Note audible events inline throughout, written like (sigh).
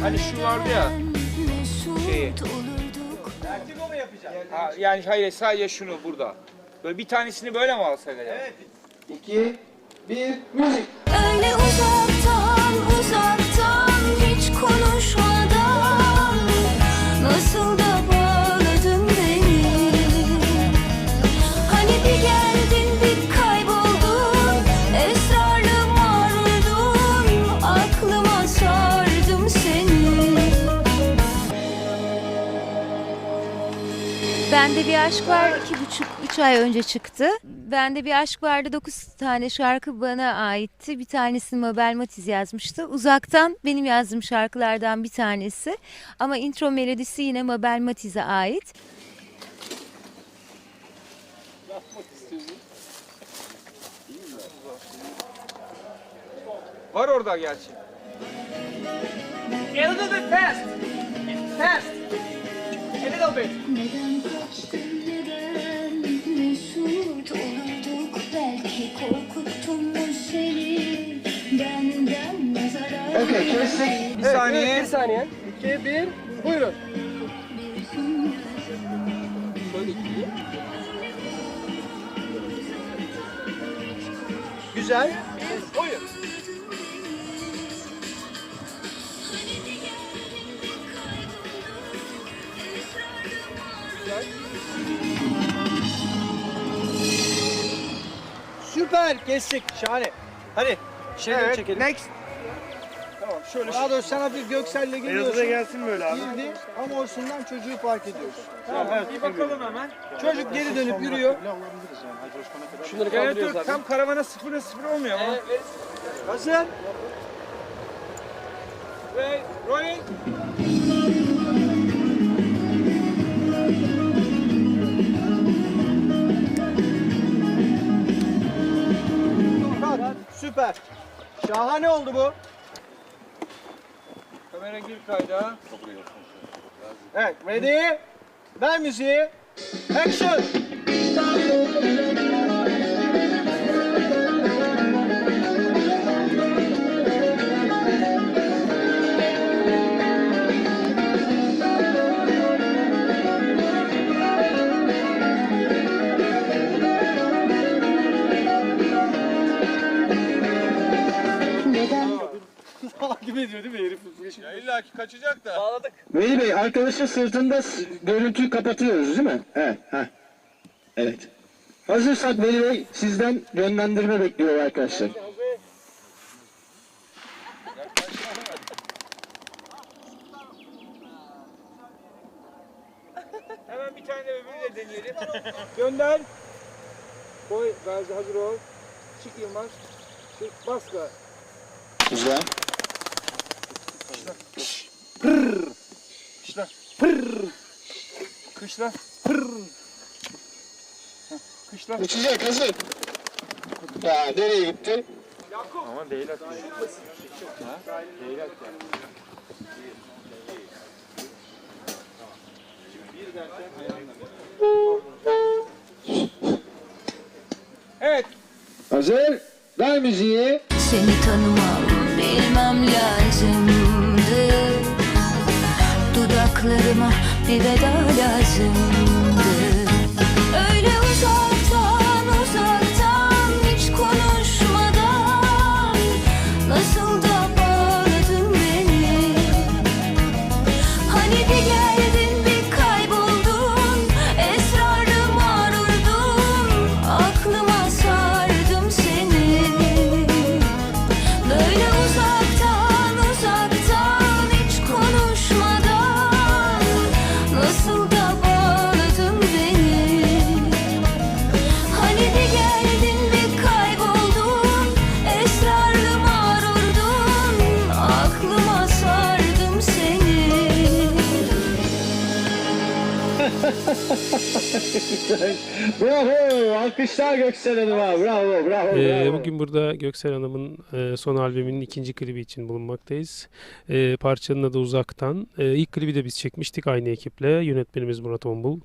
Hani şu vardı ya. Şeyi. Vertigo mu yapacaksın? Ha, yani hayır sadece şunu burada. Böyle bir tanesini böyle mi alsak acaba? Evet. 2, 1, müzik. Öyle uzaktan bir aşk var iki buçuk üç ay önce çıktı. Bende bir aşk vardı dokuz tane şarkı bana aitti. Bir tanesini Mabel Matiz yazmıştı. Uzaktan benim yazdığım şarkılardan bir tanesi. Ama intro melodisi yine Mabel Matiz'e ait. Var orada gerçi. A little bit fast. Fast. A little bit. Neden kaçtın kestik. Bir saniye. Bir saniye. 2, 1. Buyurun. Güzel. Oyun. Güzel. Süper kestik. Şahane. Hadi şeyleri Evet, çekelim. next. Tamam şöyle. Daha doğrusu sen hafif Göksel'le geliyorsun. Beyazı da gelsin böyle abi. Girdi ama olsundan çocuğu fark ediyoruz. Tamam, evet. Bir bakalım hemen. Çocuk geri dönüp yürüyor. Şunları kaldırıyoruz evet, Tam karavana sıfıra sıfır olmuyor ama. Hazır. Ve rolling. Süper. Şahane oldu bu. Kamera gir kayda. Evet, ready? Ver müziği. Action. Ya illa ki kaçacak da. Bağladık. Veli Bey arkadaşın sırtında s- görüntüyü kapatıyoruz değil mi? Evet. Heh. Evet. Hazırsak Veli Bey sizden yönlendirme bekliyor arkadaşlar. Hemen bir tane öbürü de deneyelim. Gönder. Koy Gazi hazır ol. Çık Yılmaz. Çık bas gaz. Güzel. Kışla. Pırr. Heh, Kışla. Uçacak hazır. Ya nereye gitti? Ama değil atıyor. Evet. Hazır. Ver müziği. Seni tanımam bir veda lazımdı Bravo. Alkışlar Göksel Hanım'a. Bravo, bravo, Ee, bugün burada Göksel Hanım'ın e, son albümünün ikinci klibi için bulunmaktayız. E, parçanın adı Uzaktan. E, ilk klibi de biz çekmiştik aynı ekiple. Yönetmenimiz Murat Ombul.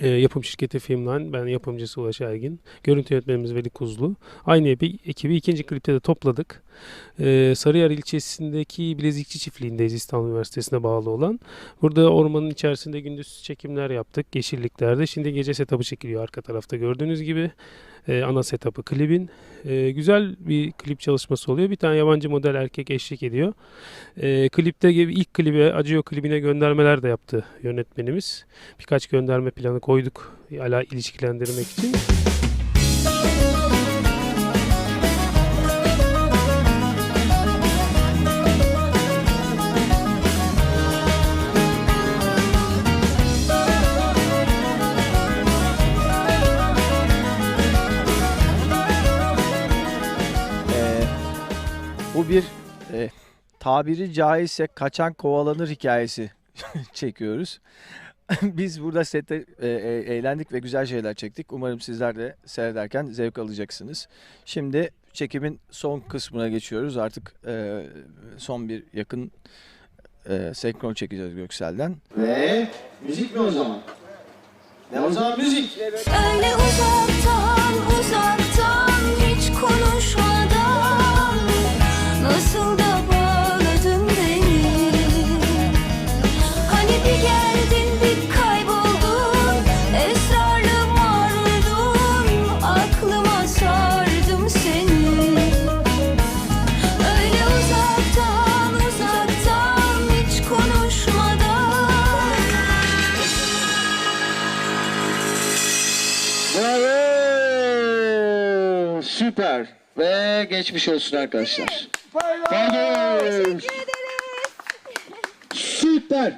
E, yapım şirketi Filmline, ben yapımcısı Ulaş Ergin. Görüntü yönetmenimiz Veli Kuzlu. Aynı epi- ekibi ikinci klipte de topladık. E, Sarıyer ilçesindeki Bilezikçi çiftliğindeyiz İstanbul Üniversitesi'ne bağlı olan. Burada ormanın içerisinde gündüz çekimler yaptık yeşilliklerde. Şimdi gece setup'ı çekiliyor arka tarafta gördüğünüz gibi. E, ana setup'ı klibin. E, güzel bir klip çalışması oluyor. Bir tane yabancı model erkek eşlik ediyor. E, klipte gibi ilk klibe Acıyor klibine göndermeler de yaptı yönetmenimiz. Birkaç gönderme planı koyduk hala ilişkilendirmek için. Bu bir e, tabiri caizse kaçan kovalanır hikayesi (laughs) çekiyoruz. (laughs) Biz burada sette e, e, eğlendik ve güzel şeyler çektik. Umarım sizler de seyrederken zevk alacaksınız. Şimdi çekimin son kısmına geçiyoruz. Artık e, son bir yakın e, senkron çekeceğiz Göksel'den. Ve müzik mi o zaman? Ne o zaman müzik? Öyle uzaktan Süper. Ve geçmiş olsun arkadaşlar. Pardon. Süper.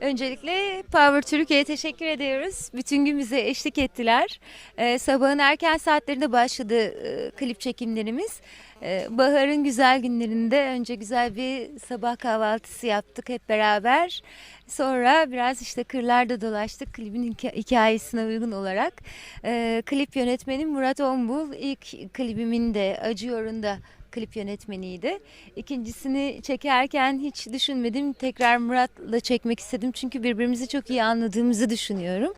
Öncelikle Power Türkiye'ye teşekkür ediyoruz. Bütün gün bize eşlik ettiler. Ee, sabahın erken saatlerinde başladı e, klip çekimlerimiz. Ee, baharın güzel günlerinde önce güzel bir sabah kahvaltısı yaptık hep beraber. Sonra biraz işte kırlarda dolaştık klibin hika- hikayesine uygun olarak. Ee, klip yönetmeni Murat Ombul ilk klibimin de Acıyor'un da klip yönetmeniydi. İkincisini çekerken hiç düşünmedim. Tekrar Murat'la çekmek istedim. Çünkü birbirimizi çok iyi anladığımızı düşünüyorum.